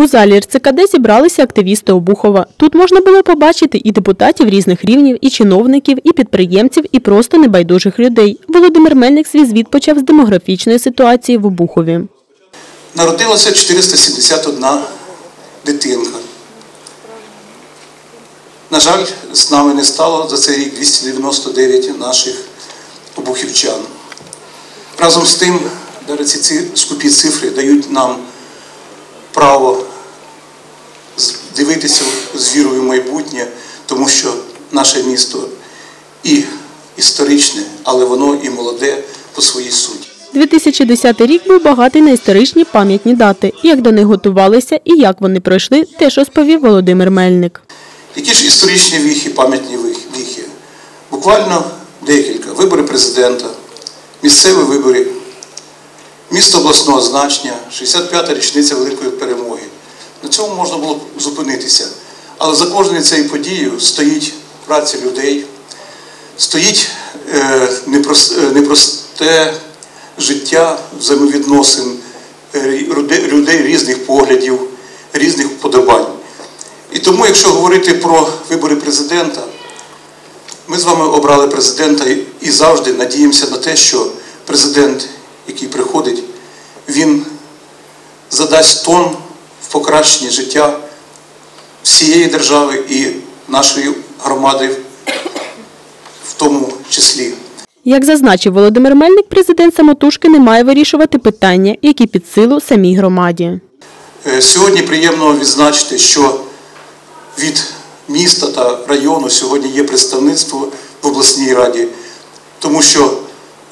У залі РЦКД зібралися активісти Обухова. Тут можна було побачити і депутатів різних рівнів, і чиновників, і підприємців, і просто небайдужих людей. Володимир Мельник свій звіт почав з демографічної ситуації в Обухові. Народилося 471 дитинка. На жаль, з нами не стало за цей рік 299 наших обухівчан. Разом з тим, ці скупі цифри дають нам право дивитися з вірою в майбутнє, тому що наше місто і історичне, але воно і молоде по своїй суті. 2010 рік був багатий на історичні пам'ятні дати. Як до них готувалися і як вони пройшли, теж розповів Володимир Мельник. Які ж історичні віхи, пам'ятні віхи? Буквально декілька. Вибори президента, місцеві вибори, місто обласного значення, 65-та річниця Великої перемоги. На цьому можна було б зупинитися. Але за кожною цією подією стоїть праця людей, стоїть е, е, непросте життя взаємовідносин е, людей різних поглядів, різних вподобань. І тому, якщо говорити про вибори президента, ми з вами обрали президента і- завжди надіємося на те, що президент, який приходить, він задасть тон покращенні життя всієї держави і нашої громади в тому числі. Як зазначив Володимир Мельник, президент самотужки не має вирішувати питання, які під силу самій громаді. Е, Сьогодні приємно відзначити, що від міста та району сьогодні є представництво в обласній раді, тому що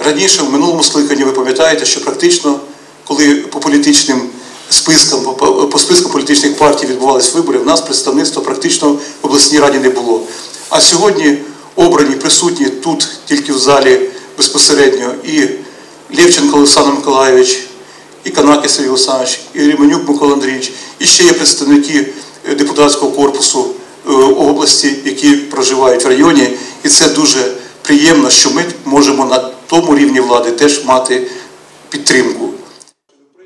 раніше, в минулому скликанні, ви пам'ятаєте, що практично, коли по політичним спискам, по- спискам політичних партій відбувалися вибори, в нас представництва практично в обласній раді не було. А сьогодні обрані, присутні тут, тільки в залі безпосередньо, і Левченко Олександр Миколайович, і Канакis Сергій Олександрович, і Ріменюк Микола Андрійович, і ще є представники е, депутатського корпусу е, області, які проживають в районі. І це дуже приємно, що ми можемо на тому рівні влади теж мати підтримку.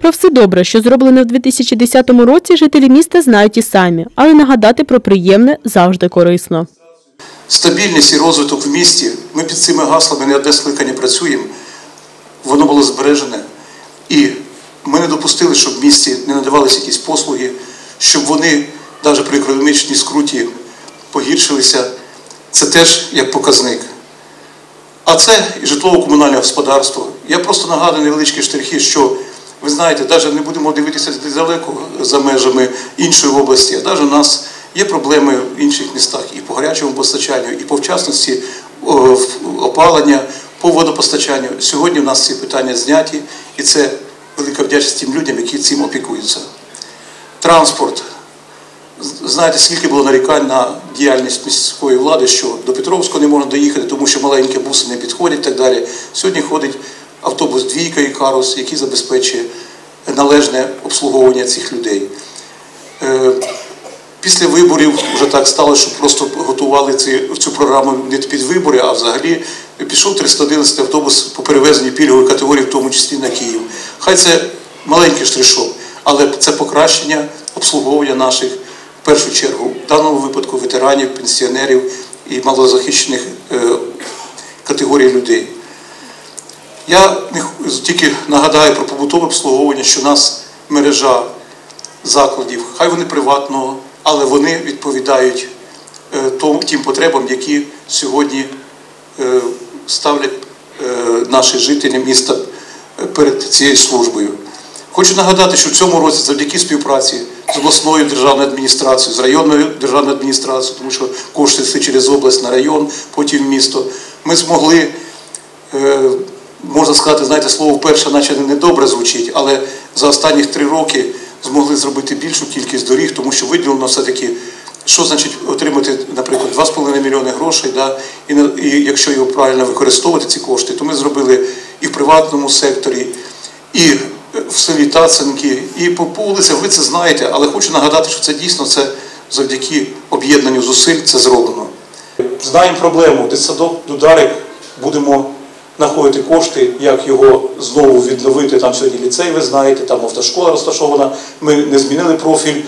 Про все добре, що зроблене в 2010 році, жителі міста знають і самі, але нагадати про приємне завжди корисно. Стабільність і розвиток в місті. Ми під цими гаслами не одне скликання працюємо. Воно було збережене. І ми не допустили, щоб в місті не надавалися якісь послуги, щоб вони навіть при економічній скруті погіршилися. Це теж як показник. А це і житлово-комунальне господарство. Я просто нагадую невеличкі штрихи, що ви знаєте, навіть не будемо дивитися далеко за межами іншої області, а навіть у нас є проблеми в інших містах і по гарячому постачанню, і по вчасності опалення, по водопостачанню. Сьогодні в нас ці питання зняті, і це велика вдячність тим людям, які цим опікуються. Транспорт. Знаєте, скільки було нарікань на діяльність міської влади, що до Петровського не можна доїхати, тому що маленькі буси не підходять і так далі. Сьогодні ходить автобус двійка і карус, який забезпечує належне обслуговування цих людей. Е, Після виборів вже так стало, що просто готували цю програму не під вибори, а взагалі пішов 311 автобус по перевезенню пільгової категорії, в тому числі на Київ. Хай це маленький штришок, але це покращення обслуговування наших, в першу чергу, в даному випадку ветеранів, пенсіонерів і малозахищених е, категорій людей. Я тільки нагадаю про побутове обслуговування, що у нас мережа закладів, хай вони приватного, але вони відповідають е, тим потребам, які сьогодні е, ставлять е, наші жителі міста перед цією службою. Хочу нагадати, що в цьому році завдяки співпраці з обласною державною адміністрацією, з районною державною адміністрацією, тому що кошти йшли через область на район, потім в місто, ми змогли можна сказати, знаєте, слово вперше, наче не добре звучить, але за останні три роки змогли зробити більшу кількість доріг, тому що виділено все-таки, що значить отримати, наприклад, 2,5 мільйони грошей, да, і, і якщо його правильно використовувати, ці кошти, то ми зробили і в приватному секторі, і в селі Таценки, і по, вулицях, ви це знаєте, але хочу нагадати, що це дійсно це завдяки об'єднанню зусиль це зроблено. Знаємо проблему, дитсадок Дударик будемо знаходити кошти, як його знову відновити. Там сьогодні ліцей, ви знаєте, там автошкола розташована. Ми не змінили профіль,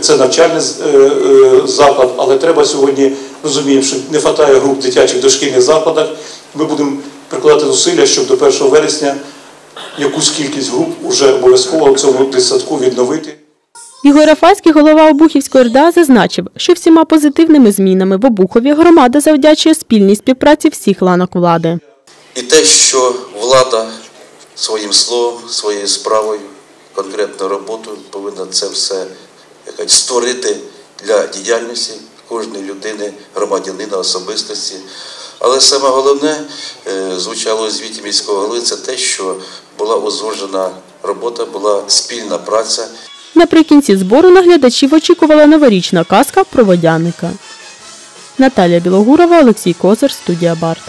це навчальний е, е, заклад, але треба сьогодні розуміємо, що не вистачає груп дитячих дошкільних закладах. Ми будемо прикладати зусилля, щоб до 1 вересня якусь кількість груп уже обов'язково в цьому дитсадку відновити. Ігор Рафальський, голова Обухівської РДА, зазначив, що всіма позитивними змінами в Обухові громада завдячує спільній співпраці всіх ланок влади. І те, що влада своїм словом, своєю справою, конкретною роботою повинна це все якось створити для діяльності кожної людини, громадянина, особистості. Але саме головне е, звучало у звіті міського голови, це те, що була узгоджена робота, була спільна праця. Наприкінці збору наглядачів очікувала новорічна казка про водяника. Наталія Білогурова, Олексій Козир, студія Барт.